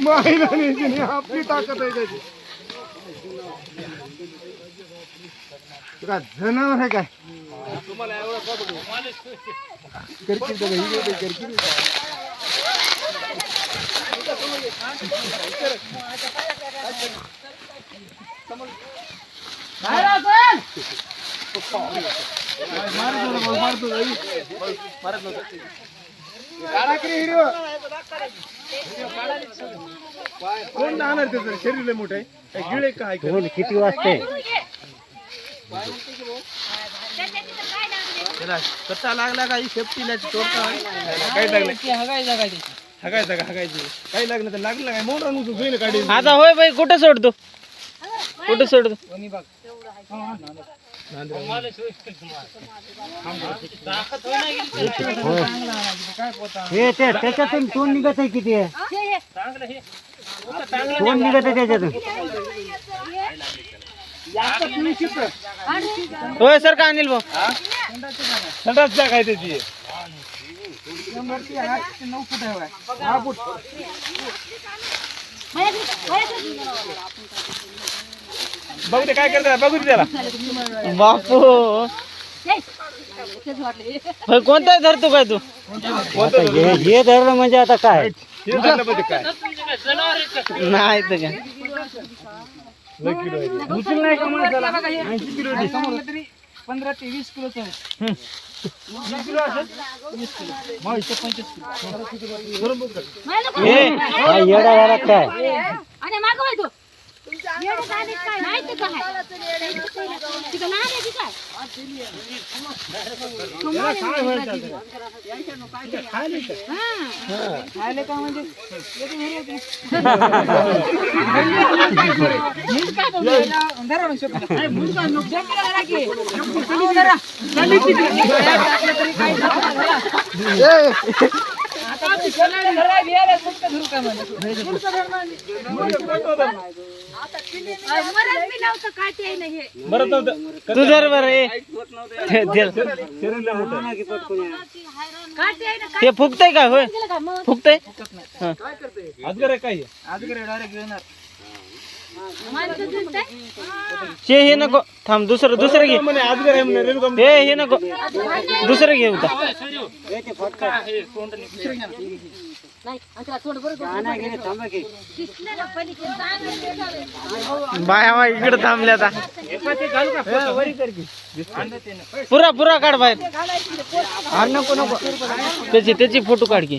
माहिला नाही तिने आपली ताकद आहे त्याची तू काय जनावर आहे काय करकील तर बाई, इकडे ते करकील. काढा की रे व्हिडिओ. कोण जाणार त्याचं शरीर लय मोठं आहे. काय गिळ आहे का? आहे का? किती वाजते कच्चा लागला काही सेफ्टी नाही काय लागलं? हगायचं का हगायचं काही लागलं? तर लागलं काय मोठा नुसतं जुईन काढी आता होय बाई कुठं सोडतो? कुठं सोडतो हे ते त्याच्यातून तोंड निघत आहे किती? आहे तोंड निघत आहे त्याच्यातून. होय सर का अनिल भाऊ? संडास जाग आहे त्याची. बघू ते काय करतात बघू दे त्याला. बापू. होय कोणता धरतो काय तू? आता हे हे धरलं म्हणजे आता काय? हे झालं म्हणजे काय? नाही तर काय? लय किलो आहे ते. उचल नाही का माणसाला? पंधरा ते वीस किलो हे हा येडा याला काय? काय? ते नाही हे. बरं नव्हतं तू ए. ते- होय केलं का मग? फुगतय अजगर आहे काय माणसं दिसतंय? ते हे नको थांब दुसरं दुसरं घे हे हे नको दुसरं घे होता। बाया बाय इकडे थांबल्या आता पुरा पुरा काढ बाहेर नको नको त्याची त्याची फ़ोटो काढ की।